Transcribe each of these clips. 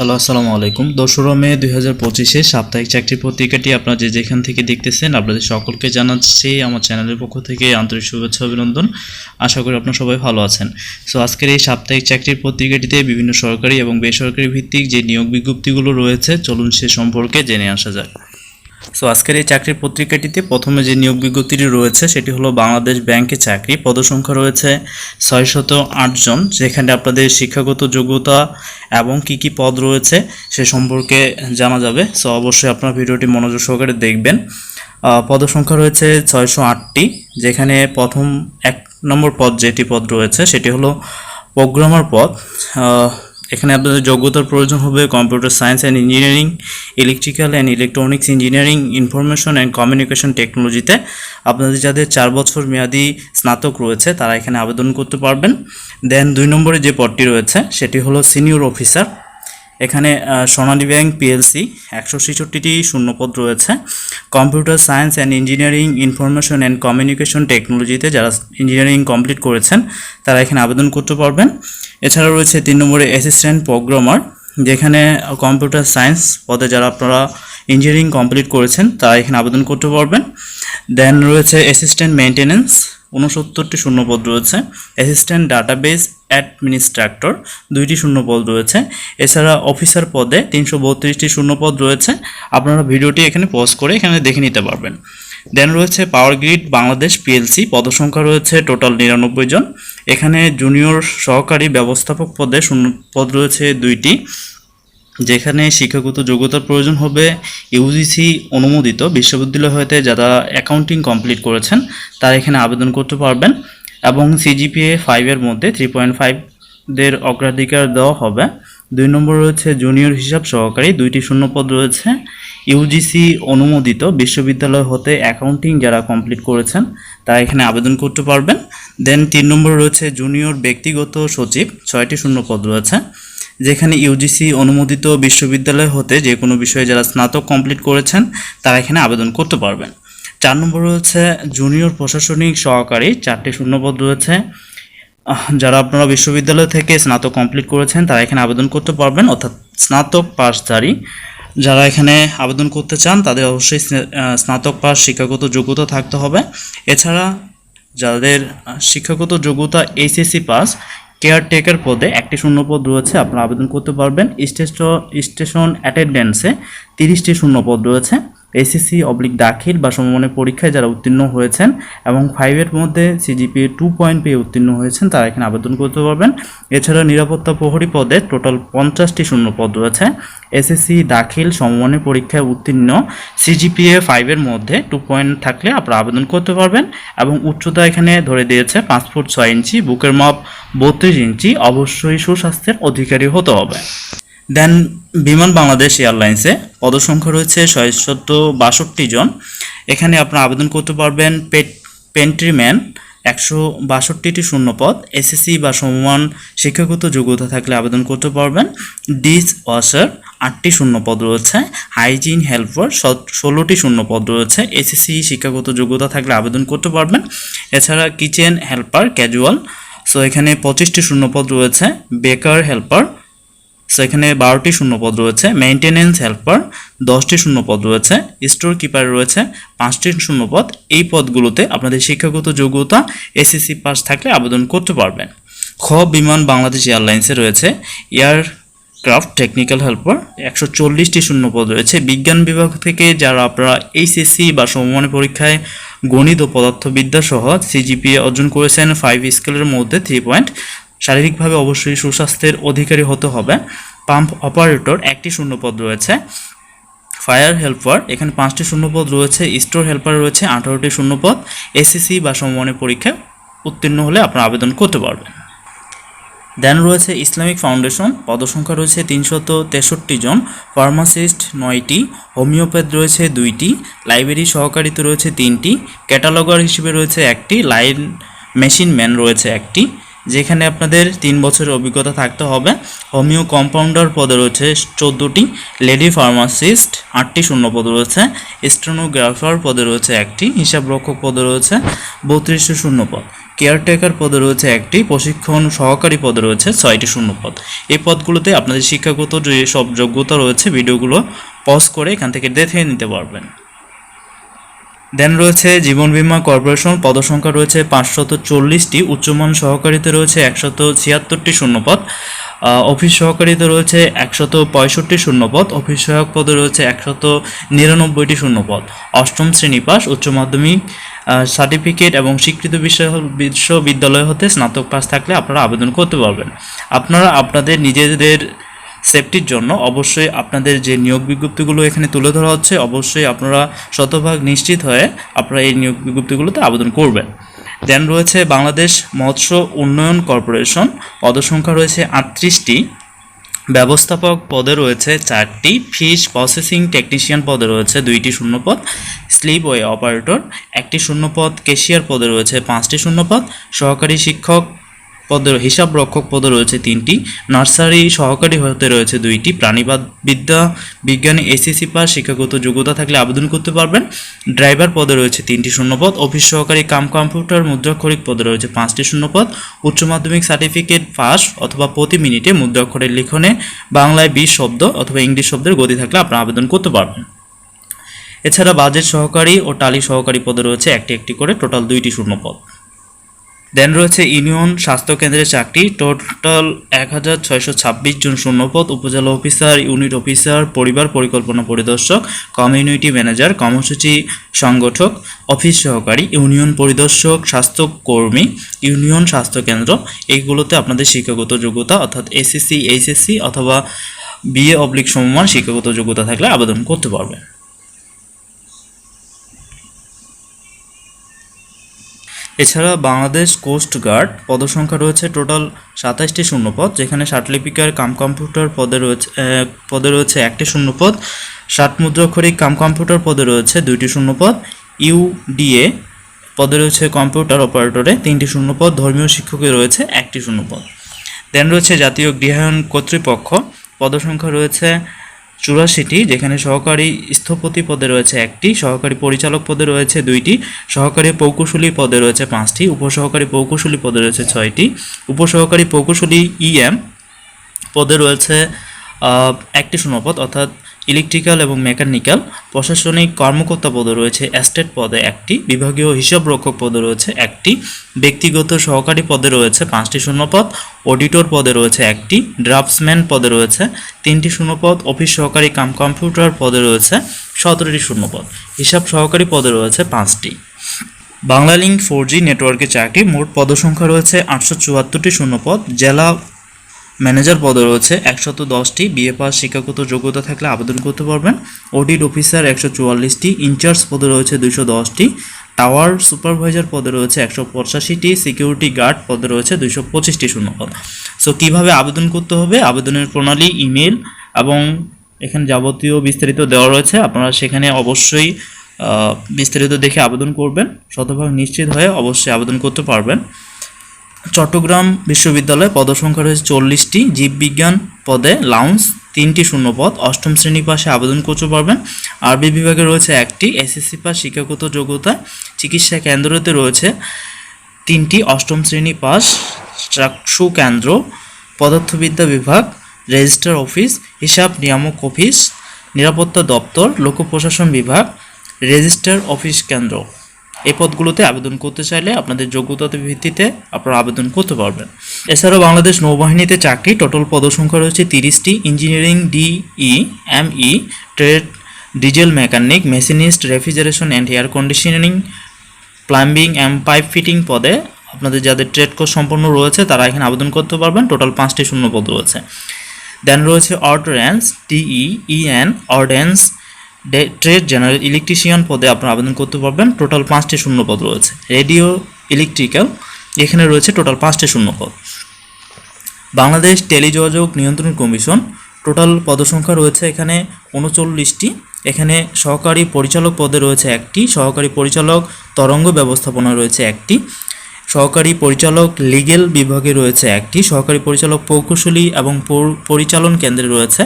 Hello, আসসালামু আলাইকুম। দোসরা মে দুই হাজার পঁচিশে সাপ্তাহিক চাকরি পত্রিকাটি আপনারা যে যেখান থেকে দেখতেছেন, আপনাদের সকলকে জানাচ্ছি আমার চ্যানেলের পক্ষ থেকে আন্তরিক শুভেচ্ছা, অভিনন্দন। আশা করি আপনারা সবাই ভালো আছেন। সো আজকের এই সাপ্তাহিক চাকরির পত্রিকাটিতে বিভিন্ন সরকারি এবং বেসরকারি ভিত্তিক যে নিয়োগ বিজ্ঞপ্তিগুলো রয়েছে, চলুন সে সম্পর্কে জেনে আসা যাক। সো আজকের এই চাকরির পত্রিকাটিতে প্রথমে যে নিয়োগ বিজ্ঞপ্তিটি রয়েছে, সেটি হলো বাংলাদেশ ব্যাংকে চাকরি। পদসংখ্যা রয়েছে ছয়শত আটজন যেখানে আপনাদের শিক্ষাগত যোগ্যতা এবং কি কি পদ রয়েছে সে সম্পর্কে জানা যাবে। সো অবশ্যই আপনার ভিডিওটি মনোযোগ সহকারে দেখবেন। পদসংখ্যা রয়েছে ছয়শো আটটি, যেখানে প্রথম এক নম্বর পদ যেটি পদ রয়েছে, সেটি হলো প্রোগ্রামার পদ। এখানে আপনাদের যোগ্যতার প্রয়োজন হবে computer science and engineering electrical and electronics engineering information and communication টেকনোলজিতে আপনাদের যাদের চার বছর মেয়াদি স্নাতক রয়েছে, তারা এখানে আবেদন করতে পারবেন। দেন দুই নম্বরে যে পদটি রয়েছে, সেটি হলো সিনিয়র অফিসার এখানে সোনালী ব্যাংক পিএলসি একশো ছেষট্টিটি শূন্যপদ রয়েছে। Computer science and engineering information and communication টেকনোলজিতে যারা ইঞ্জিনিয়ারিং কমপ্লিট করেছেন, তারা এখানে আবেদন করতে পারবেন। এছাড়া রয়েছে তিন নম্বরে অ্যাসিস্ট্যান্ট প্রোগ্রামার যেখানে কম্পিউটার সায়েন্স পদে যারা আপনারা ইঞ্জিনিয়ারিং কমপ্লিট করেছেন, তারা এখানে আবেদন করতে পারবেন। দেন রয়েছে অ্যাসিস্ট্যান্ট মেনটেন্যান্স উনসত্তরটি শূন্যপদ রয়েছে। অ্যাসিস্ট্যান্ট ডাটাবেস অ্যাডমিনিস্ট্রাক্টর দুইটি শূন্যপদ রয়েছে। এছাড়া অফিসার পদে তিনশো বত্রিশটি শূন্যপদ রয়েছে। আপনারা ভিডিওটি এখানে পজ করে এখানে দেখে নিতে পারবেন। দেন রয়েছে পাওয়ার গ্রিড বাংলাদেশ পিএলসি পদসংখ্যা রয়েছে টোটাল নিরানব্বই জন। এখানে জুনিয়র সহকারী ব্যবস্থাপক পদে শূন্য পদ রয়েছে দুইটি। যেখানে শিক্ষাগত যোগ্যতার প্রয়োজন হবে ইউজিসি অনুমোদিত বিশ্ববিদ্যালয় হতে যারা অ্যাকাউন্টিং কমপ্লিট করেছেন, তারা এখানে আবেদন করতে পারবেন এবং সিজিপিএ ফাইভের মধ্যে থ্রি পয়েন্ট ফাইভদের অগ্রাধিকার দেওয়া হবে। দুই নম্বর রয়েছে জুনিয়র হিসাব সহকারী, দুইটি শূন্যপদ রয়েছে। ইউজিসি অনুমোদিত বিশ্ববিদ্যালয় হতে অ্যাকাউন্টিং যারা কমপ্লিট করেছেন, তারা এখানে আবেদন করতে পারবেন। দেন তিন নম্বর রয়েছে জুনিয়র ব্যক্তিগত সচিব, ছয়টি শূন্যপদ রয়েছে। যেখানে ইউজিসি অনুমোদিত বিশ্ববিদ্যালয় হতে যে কোনো বিষয়ে যারা স্নাতক কমপ্লিট করেছেন, তারা এখানে আবেদন করতে পারবেন। চার নম্বর রয়েছে জুনিয়র প্রশাসনিক সহকারী, চারটি শূন্যপদ রয়েছে। যারা আপনারা বিশ্ববিদ্যালয় থেকে স্নাতক কমপ্লিট করেছেন, তারা এখানে আবেদন করতে পারবেন, অর্থাৎ স্নাতক পাসধারী যারা এখানে আবেদন করতে চান, তাদের অবশ্যই স্নাতক পাস শিক্ষাগত যোগ্যতা থাকতে হবে। এছাড়া যাদের শিক্ষাগত যোগ্যতা এইচএসসি পাস কেয়ারটেকার পদে একটি শূন্য পদ রয়েছে আপনারা আবেদন করতে পারবেন। স্টেশন স্টেশন অ্যাটেন্ডেন্সে তিরিশটি শূন্যপদ রয়েছে। এসএসসি অবলিক দাখিল বা সমমানের পরীক্ষায় যারা উত্তীর্ণ হয়েছেন এবং ফাইভের মধ্যে সিজিপিএ টু পয়েন্ট পেয়ে উত্তীর্ণ হয়েছেন, তারা এখানে আবেদন করতে পারবেন। এছাড়া নিরাপত্তা প্রহরী পদে টোটাল পঞ্চাশটি শূন্যপদ রয়েছে। এসএসসি দাখিল, সমমানের পরীক্ষায় উত্তীর্ণ সিজিপিএ ফাইভের মধ্যে টু পয়েন্ট থাকলে আপনারা আবেদন করতে পারবেন এবং উচ্চতা এখানে ধরে দিয়েছে পাঁচ ফুট ছয় ইঞ্চি, বুকের মাপ বত্রিশ ইঞ্চি, অবশ্যই সুস্বাস্থ্যের অধিকারী হতে হবে। দেন বিমান বাংলাদেশ এয়ারলাইন্সে পদসংখ্যা রয়েছে ছয়শত বাষট্টি জন। এখানে আপনারা আবেদন করতে পারবেন পেট, পেন্ট্রিম্যান একশো বাষট্টিটি শূন্যপদ, এসএসসি বা সমমান শিক্ষাগত যোগ্যতা থাকলে আবেদন করতে পারবেন। ডিস ওয়াশার আটটি শূন্যপদ রয়েছে, হাইজিন হেল্পার ষোলোটি শূন্যপদ রয়েছে, এসএসসি শিক্ষাগত যোগ্যতা থাকলে আবেদন করতে পারবেন। এছাড়া কিচেন হেল্পার ক্যাজুয়াল, সো এখানে পঁচিশটি শূন্যপদ রয়েছে, বেকার হেল্পার সো এখানে বারোটি শূন্যপদ রয়েছে। মেইনটেনেন্স হেল্পার দশটি শূন্যপদ রয়েছে। স্টোর কিপার রয়েছে, পাঁচটি শূন্যপদ। এই পদগুলোতে আপনাদের শিক্ষাগত যোগ্যতা এসএসসি পাস থাকলে আবেদন করতে পারবেন। খ, বিমান বাংলাদেশ এয়ারলাইন্সে রয়েছে। এয়ার ক্রাফট টেকনিক্যাল হেল্পার একশো চল্লিশটি শূন্যপদ রয়েছে। বিজ্ঞান বিভাগ থেকে যারা আপনারা এইচএসসি বা সমমানের পরীক্ষায় গণিত ও পদার্থবিদ্যা সহ সিজিপিএ অর্জন করেছেন ফাইভ স্কেলের মধ্যে থ্রি পয়েন্ট শারীরিকভাবে অবশ্যই সুস্বাস্থ্যের অধিকারী হতে হবে। পাম্প অপারেটর একটি শূন্যপদ রয়েছে। ফায়ার হেল্পার, এখানে পাঁচটি শূন্যপদ রয়েছে। স্টোর হেল্পার রয়েছে, আঠারোটি শূন্যপদ। এসএসসি বা সমমানের পরীক্ষায় উত্তীর্ণ হলে আপনারা আবেদন করতে পারবেন। দেন রয়েছে ইসলামিক ফাউন্ডেশন, পদসংখ্যা রয়েছে তিনশত তেষট্টি জন। ফার্মাসিস্ট নয়টি, হোমিওপ্যাথ রয়েছে দুইটি, লাইব্রেরি সহকারীতে রয়েছে তিনটি, ক্যাটালগার হিসেবে রয়েছে একটি, লাইন মেশিন ম্যান রয়েছে একটি। যেখানে আপনাদের তিন বছরের অভিজ্ঞতা থাকতে হবে। হোমিও কম্পাউন্ডার পদে রয়েছে চোদ্দোটি লেডি ফার্মাসিস্ট, আটটি শূন্যপদ রয়েছে। স্টেনোগ্রাফার পদে রয়েছে একটি, হিসাবরক্ষক পদে রয়েছে বত্রিশটি শূন্য পদ। কেয়ারটেকার পদে রয়েছে একটি, প্রশিক্ষণ সহকারী পদে রয়েছে ছয়টি শূন্য পদ। এই পদগুলোতে আপনাদের শিক্ষাগত যে সব যোগ্যতা রয়েছে, ভিডিওগুলো পজ করে এখান থেকে দেখে নিতে পারবেন। দেন রয়েছে জীবন বীমা কর্পোরেশন, পদসংখ্যা রয়েছে পাঁচশত চল্লিশটি, উচ্চমান সহকারীতে রয়েছে একশত ছিয়াত্তরটি শূন্যপদ অফিস সহকারীতে রয়েছে একশত পঁয়ষট্টি শূন্যপদ, অফিস সহায়ক পদে রয়েছে একশত নিরানব্বইটি শূন্যপদ। অষ্টম শ্রেণি পাস, উচ্চ মাধ্যমিক সার্টিফিকেট এবং স্বীকৃত বিশ্ববিদ্যালয় হতে স্নাতক পাস থাকলে আপনারা আবেদন করতে পারবেন। আপনারা আপনাদের নিজেদের সেফটির জন্য অবশ্যই আপনাদের যে নিয়োগ বিজ্ঞপ্তিগুলো এখানে তুলে ধরা হচ্ছে, অবশ্যই আপনারা শতভাগ নিশ্চিত হয়ে আপনারা এই নিয়োগ বিজ্ঞপ্তিগুলোতে আবেদন করবেন। দেন রয়েছে বাংলাদেশ মৎস্য উন্নয়ন কর্পোরেশন, পদসংখ্যা রয়েছে আটত্রিশটি, ব্যবস্থাপক পদে রয়েছে চারটি, ফিশ প্রসেসিং টেকনিশিয়ান পদে রয়েছে দুইটি শূন্যপদ স্লিপ ওয়ে অপারেটর একটি শূন্যপদ কেশিয়ার পদে রয়েছে পাঁচটি শূন্যপদ, সহকারী শিক্ষক পদের হিসাব রক্ষক পদে রয়েছে তিনটি, নার্সারি সহকারী হতে রয়েছে দুইটি প্রাণীবাদ বিদ্যা বিজ্ঞানী, এসএসসি পাস, শিক্ষাগত যোগ্যতা থাকলে আবেদন করতে পারবেন। ড্রাইভার পদে রয়েছে তিনটি শূন্যপদ, অফিস সহকারী কাম কম্পিউটার মুদ্রাক্ষরিক পদে রয়েছে পাঁচটি শূন্যপদ, উচ্চ মাধ্যমিক সার্টিফিকেট পাস অথবা প্রতি মিনিটে মুদ্রাক্ষরের লিখনে বাংলায় বিশ শব্দ অথবা ইংলিশ শব্দের গতি থাকলে আপনারা আবেদন করতে পারবেন। এছাড়া বাজেট সহকারী ও টালি সহকারী পদে রয়েছে একটি একটি করে, টোটাল দুইটি শূন্যপদ। দেন রয়েছে ইউনিয়ন স্বাস্থ্য কেন্দ্রের চাকরি। টোটাল এক হাজার ছয়শো ছাব্বিশ জন শূন্যপদ, উপজেলা অফিসার ইউনিট অফিসার পরিবার পরিকল্পনা পরিদর্শক কমিউনিটি ম্যানেজার কর্মসূচি সংগঠক অফিস সহকারী ইউনিয়ন পরিদর্শক, স্বাস্থ্য কর্মী ইউনিয়ন স্বাস্থ্য কেন্দ্র। এইগুলোতে আপনাদের শিক্ষাগত যোগ্যতা, অর্থাৎ এসএসসি এইচএসসি অথবা বিএ অবলিক সমমান শিক্ষাগত যোগ্যতা থাকলে আবেদন করতে পারবেন। এছাড়া বাংলাদেশ কোস্ট গার্ড পদসংখ্যা রয়েছে টোটাল সাতাশটি শূন্যপদ, যেখানে ষাটলিপিকার কাম কম্পিউটার পদে রয়েছে পদে রয়েছে একটি শূন্যপদ ষাট মুদ্রাক্ষরিক কাম কম্পিউটার পদে রয়েছে দুইটি শূন্যপদ, ইউডিএ পদে রয়েছে কম্পিউটার অপারেটরে তিনটি শূন্যপদ, ধর্মীয় শিক্ষকে রয়েছে একটি শূন্যপদ। দেন রয়েছে জাতীয় গৃহায়ণ কর্তৃপক্ষ, পদসংখ্যা রয়েছে চুরাশিটি, যেখানে সহকারী স্থপতি পদে রয়েছে একটি, সহকারী পরিচালক পদে রয়েছে দুইটি, সহকারী প্রকৌশলী পদে রয়েছে পাঁচটি, উপসহকারী প্রকৌশলী পদে রয়েছে ছয়টি। উপসহকারী প্রকৌশলী ইএম পদে রয়েছে একটি শূন্যপদ অর্থাৎ ইলেকট্রিক্যাল এবং মেকানিক্যাল প্রশাসনিক কর্মকর্তা পদে রয়েছে, এস্টেট পদে একটি, বিভাগীয় হিসাব রক্ষক পদে রয়েছে একটি, ব্যক্তিগত সহকারী পদে রয়েছে পাঁচটি শূন্যপদ, অডিটর পদে রয়েছে একটি, ড্রাফটসম্যান পদে রয়েছে তিনটি শূন্যপদ, অফিস সহকারী কাম কম্পিউটার পদে রয়েছে সতেরোটি শূন্যপদ, হিসাব সহকারী পদে রয়েছে পাঁচটি। বাংলা লিঙ্ক ফোর জি নেটওয়ার্কের চাকরি মোট পদসংখ্যা রয়েছে আটশো চুয়াত্তরটি শূন্যপদ, জেলা ম্যানেজার পদে রয়েছে একশত দশটি বিএ পাস শিক্ষাগত যোগ্যতা থাকলে আবেদন করতে পারবেন। অডিট অফিসার একশো চুয়াল্লিশটি, ইনচার্জ পদে রয়েছে দুশো দশটি, টাওয়ার সুপারভাইজার পদে রয়েছে একশো পঁচাশিটি, সিকিউরিটি গার্ড পদে রয়েছে দুশো পঁচিশটি শূন্যপদ। সো, কীভাবে আবেদন করতে হবে? আবেদনের প্রণালী, ইমেল এবং এখানে যাবতীয় বিস্তারিত দেওয়া রয়েছে। আপনারা সেখানে অবশ্যই বিস্তারিত দেখে আবেদন করবেন। শতভাগ নিশ্চিত হয়ে অবশ্যই আবেদন করতে পারবেন। চট্টগ্রাম বিশ্ববিদ্যালয়ে পদসংখ্যা রয়েছে চল্লিশটি, জীববিজ্ঞান পদে লাউন্স তিনটি শূন্যপদ, অষ্টম শ্রেণি পাশে আবেদন করতে পারবেন। আরবি বিভাগে রয়েছে একটি, এসএসসি পাস, শিক্ষাগত যোগ্যতা, চিকিৎসা কেন্দ্রতে রয়েছে তিনটি, অষ্টম শ্রেণি পাস চাক্ষু কেন্দ্র, পদার্থবিদ্যা বিভাগ রেজিস্টার অফিস, হিসাব নিয়ামক অফিস, নিরাপত্তা দপ্তর লোক প্রশাসন বিভাগ রেজিস্টার অফিস কেন্দ্র। এই পদগুলোতে আবেদন করতে চাইলে আপনাদের যোগ্যতার ভিত্তিতে আপনারা আবেদন করতে পারবেন। এছাড়াও বাংলাদেশ নৌবাহিনীতে চাকরি টোটাল পদসংখ্যা রয়েছে তিরিশটি, engineering DE ME trade, diesel mechanic, machinist, refrigeration and air conditioning, plumbing and pipe fitting পদে আপনাদের যাদের ট্রেড কোর্স সম্পন্ন রয়েছে, তারা এখানে আবেদন করতে পারবেন। টোটাল পাঁচটি শূন্য পদ রয়েছে। দেন রয়েছে ordnance TE EN ordnance trade general electrician পদে আপনারা আবেদন করতে পারবেন। টোটাল পাঁচটি শূন্য পদ রয়েছে। রেডিও, ইলেকট্রিক্যাল, এখানে রয়েছে টোটাল পাঁচটি শূন্য পদ বাংলাদেশ টেলিযোগাযোগ নিয়ন্ত্রণ কমিশন, টোটাল পদসংখ্যা রয়েছে এখানে উনচল্লিশটি। এখানে সহকারী পরিচালক পদে রয়েছে একটি, সহকারী পরিচালক তরঙ্গ ব্যবস্থাপনা রয়েছে একটি, সহকারী পরিচালক লিগেল বিভাগে রয়েছে একটি, সহকারী পরিচালক প্রকৌশলী এবং পরিচালন কেন্দ্রে রয়েছে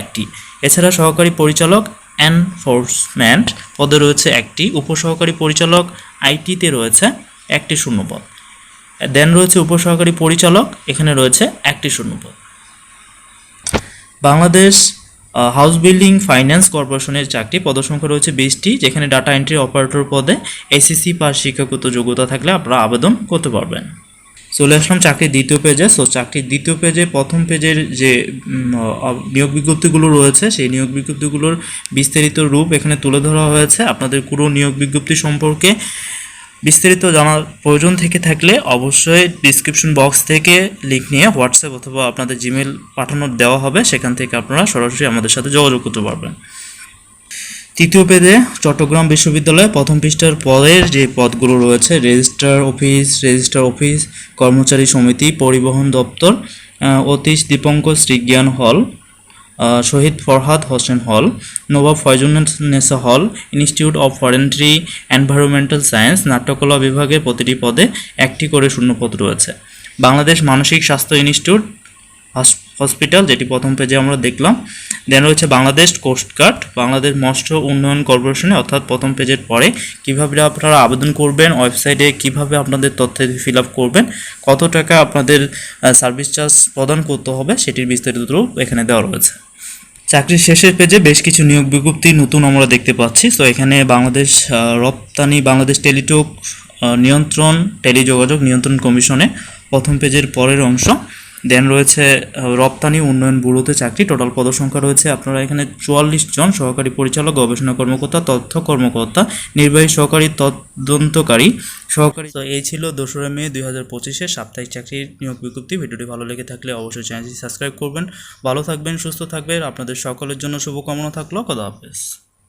একটি। এছাড়া সহকারী পরিচালক এনফোর্সমেন্ট পদে রয়েছে একটি, উপসহকারী পরিচালক আইটিতে রয়েছে একটি শূন্যপদ। দেন রয়েছে উপসহকারী পরিচালক, এখানে রয়েছে একটি শূন্যপদ। বাংলাদেশ হাউস বিল্ডিং ফাইন্যান্স কর্পোরেশনের চাকরি পদসংখ্যা রয়েছে বিশটি, যেখানে ডাটা এন্ট্রি অপারেটর পদে এসএসসি পাস শিক্ষাগত যোগ্যতা থাকলে আপনারা আবেদন করতে পারবেন। চলে আসলাম চাকরির দ্বিতীয় পেজে সো চাকরির দ্বিতীয় পেজে প্রথম পেজের যে নিয়োগ বিজ্ঞপ্তিগুলো রয়েছে, সেই নিয়োগ বিজ্ঞপ্তিগুলোর বিস্তারিত রূপ এখানে তুলে ধরা হয়েছে। আপনাদের পুরো নিয়োগ বিজ্ঞপ্তি সম্পর্কে বিস্তারিত জানার প্রয়োজন থেকে থাকলে অবশ্যই ডিসক্রিপশন বক্স থেকে লিঙ্ক নিয়ে হোয়াটসঅ্যাপ অথবা আপনাদের জিমেল পাঠানো দেওয়া হবে। সেখান থেকে আপনারা সরাসরি আমাদের সাথে যোগাযোগ করতে পারবেন। তৃতীয় পেজে চট্টগ্রাম বিশ্ববিদ্যালয়ে প্রথম পৃষ্ঠার পদের যে পদগুলো রয়েছে, রেজিস্ট্রার অফিস রেজিস্ট্রার অফিস, কর্মচারী সমিতি, পরিবহন দপ্তর অতীশ দীপঙ্কর শ্রীজ্ঞান হল শহীদ Farhad Hossain hall, Nawab Faizunnesa hall, institute of forestry environmental science, নাট্যকলা বিভাগের প্রতিটি পদে একটি করে শূন্যপদ রয়েছে। বাংলাদেশ মানসিক স্বাস্থ্য ইনস্টিটিউট হসপিটাল, যেটি প্রথম পেজে আমরা দেখলাম। দেন রয়েছে বাংলাদেশ কোস্টগার্ড বাংলাদেশ মৎস্য উন্নয়ন কর্পোরেশনে, অর্থাৎ প্রথম পেজের পরে। কীভাবে আপনারা আবেদন করবেন, ওয়েবসাইটে কীভাবে আপনাদের তথ্য ফিল করবেন, কত টাকা আপনাদের সার্ভিস চার্জ প্রদান করতে হবে, সেটির বিস্তারিত এখানে দেওয়া রয়েছে। চাকরির শেষের পেজে বেশ কিছু নিয়োগ বিজ্ঞপ্তি নতুন আমরা দেখতে পাচ্ছি। তো এখানে বাংলাদেশ রপ্তানি, বাংলাদেশ টেলিটক নিয়ন্ত্রণ, টেলিযোগাযোগ নিয়ন্ত্রণ কমিশনে প্রথম পেজের পরের অংশ। দেন রয়েছে রপ্তানি উন্নয়ন ব্যুরোতে চাকরি টোটাল পদসংখ্যা রয়েছে আপনারা এখানে চুয়াল্লিশ জন, সহকারী পরিচালক, গবেষণা কর্মকর্তা, তথ্য কর্মকর্তা, নির্বাহী সহকারী তদন্তকারী, সহকারী তো এই ছিল দোসরা মে দুই হাজার পঁচিশে সাপ্তাহিক চাকরির নিয়োগ বিজ্ঞপ্তি। ভিডিওটি ভালো লেগে থাকলে অবশ্যই চ্যানেলটি সাবস্ক্রাইব করবেন। ভালো থাকবেন, সুস্থ থাকবেন। আপনাদের সকলের জন্য শুভকামনা থাকল। খোদা হাফেজ।